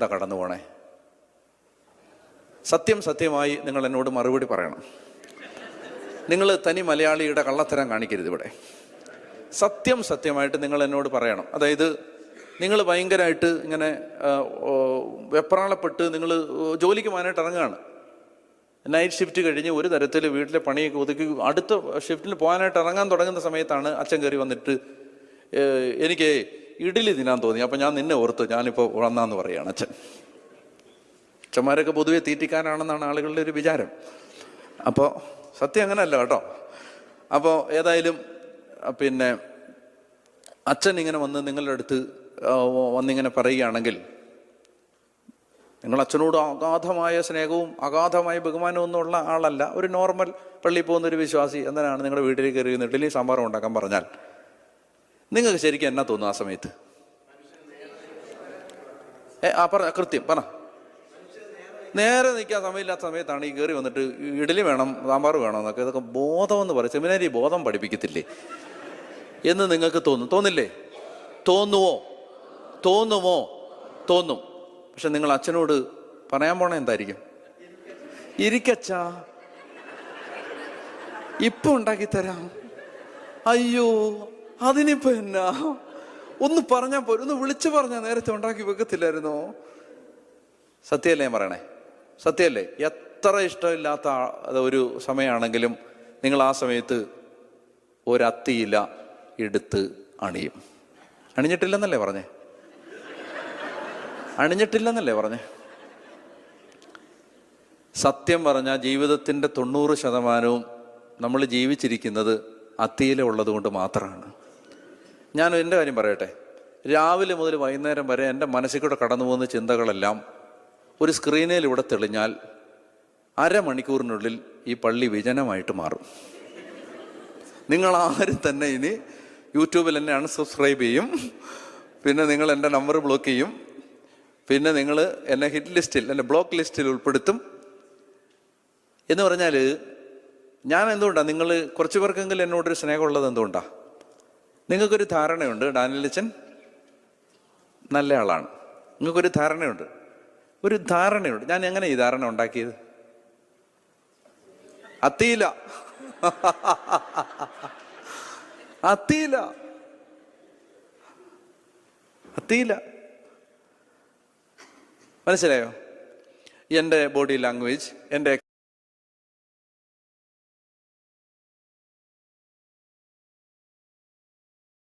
എന്താ കടന്നു പോണേ. സത്യം സത്യമായി നിങ്ങൾ എന്നോട് മറുപടി പറയണം. നിങ്ങൾ തനി മലയാളിയുടെ കള്ളത്തരം കാണിക്കരുത് ഇവിടെ. സത്യം സത്യമായിട്ട് നിങ്ങൾ എന്നോട് പറയണം. അതായത് നിങ്ങൾ ഭയങ്കരമായിട്ട് ഇങ്ങനെ വെപ്രാളപ്പെട്ട് നിങ്ങൾ ജോലിക്ക് പോകാനായിട്ട് ഇറങ്ങുകയാണ്. നൈറ്റ് ഷിഫ്റ്റ് കഴിഞ്ഞ് ഒരു തരത്തിൽ വീട്ടിലെ പണിയൊക്കെ ഒതുക്കി അടുത്ത ഷിഫ്റ്റിൽ പോകാനായിട്ട് ഇറങ്ങാൻ തുടങ്ങുന്ന സമയത്താണ് അച്ഛൻ കയറി വന്നിട്ട് എനിക്ക് ഇഡലി തിന്നാൻ തോന്നി. അപ്പം ഞാൻ നിന്നെ ഓർത്ത് ഞാനിപ്പോൾ വന്നാന്ന് പറയുകയാണ് അച്ഛൻ. അച്ഛന്മാരൊക്കെ പൊതുവെ തീറ്റിക്കാനാണെന്നാണ് ആളുകളുടെ ഒരു വിചാരം. അപ്പോൾ സത്യം അങ്ങനെയല്ല കേട്ടോ. അപ്പോൾ ഏതായാലും പിന്നെ അച്ഛൻ ഇങ്ങനെ വന്ന് നിങ്ങളുടെ അടുത്ത് വന്നിങ്ങനെ പറയുകയാണെങ്കിൽ നിങ്ങൾ അച്ഛനോട് അഗാധമായ സ്നേഹവും അഗാധമായ ബഹുമാനവും ഒന്നും ഉള്ള ആളല്ല. ഒരു നോർമൽ പള്ളിയിൽ പോകുന്ന ഒരു വിശ്വാസി എന്തിനാണ് നിങ്ങളുടെ വീട്ടിലേക്ക് കയറി ഇഡ്ഡലി സാമ്പാറും ഉണ്ടാക്കാൻ പറഞ്ഞാൽ. നിങ്ങൾക്ക് ശരിക്കും എന്നാ തോന്നും ആ സമയത്ത്? ഏ ആ പറ കൃത്യം പറ. നേരെ നിൽക്കാൻ സമയമില്ലാത്ത സമയത്താണ് ഈ കയറി വന്നിട്ട് ഇഡലി വേണം സാമ്പാർ വേണം എന്നൊക്കെ ഇതൊക്കെ ബോധം എന്ന് പറയും. സെമിനാരി ബോധം പഠിപ്പിക്കത്തില്ലേ? എന്ന് നിങ്ങൾക്ക് തോന്നും. തോന്നില്ലേ? തോന്നുവോ? തോന്നുമോ? തോന്നും. പക്ഷെ നിങ്ങൾ അച്ഛനോട് പറയാൻ പോണ എന്തായിരിക്കും? ഇരിക്കച്ചാ. ഇപ്പൊ ഉണ്ടാക്കി തരാം. അയ്യോ. അതിനിപ്പോ എന്നാ? ഒന്ന് പറഞ്ഞാൽ പോലും ഒന്ന് വിളിച്ചു പറഞ്ഞാൽ നേരത്തെ ഉണ്ടാക്കി വെക്കത്തില്ലായിരുന്നോ? സത്യമല്ലേ ഞാൻ പറയണേ? സത്യമല്ലേ എത്ര ഇഷ്ടമില്ലാത്ത ഒരു സമയമാണെങ്കിലും നിങ്ങൾ ആ സമയത്ത് ഒരത്തിയില എടുത്ത് അണിയും. അണിഞ്ഞിട്ടില്ലെന്നല്ലേ പറഞ്ഞേ? അണിഞ്ഞിട്ടില്ലെന്നല്ലേ പറഞ്ഞേ? സത്യം പറഞ്ഞാൽ ജീവിതത്തിന്റെ തൊണ്ണൂറ് ശതമാനവും നമ്മൾ ജീവിച്ചിരിക്കുന്നത് അത്തിയില ഉള്ളത് കൊണ്ട് മാത്രമാണ്. ഞാൻ എന്റെ കാര്യം പറയട്ടെ. രാവിലെ മുതൽ വൈകുന്നേരം വരെ എന്റെ മനസ്സിൽ കൂടെ കടന്നു പോകുന്ന ചിന്തകളെല്ലാം ഒരു സ്ക്രീനിലൂടെ തെളിഞ്ഞാൽ അരമണിക്കൂറിനുള്ളിൽ ഈ പള്ളി വിജനമായിട്ട് മാറും. നിങ്ങൾ ആരും തന്നെ ഇനി യൂട്യൂബിൽ എന്നെ അൺസബ്സ്ക്രൈബ് ചെയ്യും. പിന്നെ നിങ്ങൾ എന്റെ നമ്പർ ബ്ലോക്ക് ചെയ്യും. പിന്നെ നിങ്ങൾ എന്നെ ഹിറ്റ് ലിസ്റ്റിൽ എന്റെ ബ്ലോക്ക് ലിസ്റ്റിൽ ഉൾപ്പെടുത്തും. എന്ന് പറഞ്ഞാൽ ഞാൻ എന്തുകൊണ്ടാണ് നിങ്ങൾ കുറച്ച് പേർക്കെങ്കിലും എന്നോടൊരു സ്നേഹമുള്ളത് എന്തുകൊണ്ടാണ് നിങ്ങൾക്കൊരു ധാരണയുണ്ട് ഡാനിലച്ചൻ നല്ല ആളാണ്. നിങ്ങൾക്കൊരു ധാരണയുണ്ട്. ഒരു ധാരണയുണ്ട്. ഞാൻ എങ്ങനെ ഈ ധാരണ ഉണ്ടാക്കിയത്? അത്തിയില്ല അത്തിയില്ല അത്തിയില്ല മനസ്സിലായോ? എന്റെ ബോഡി ലാംഗ്വേജ് എന്റെ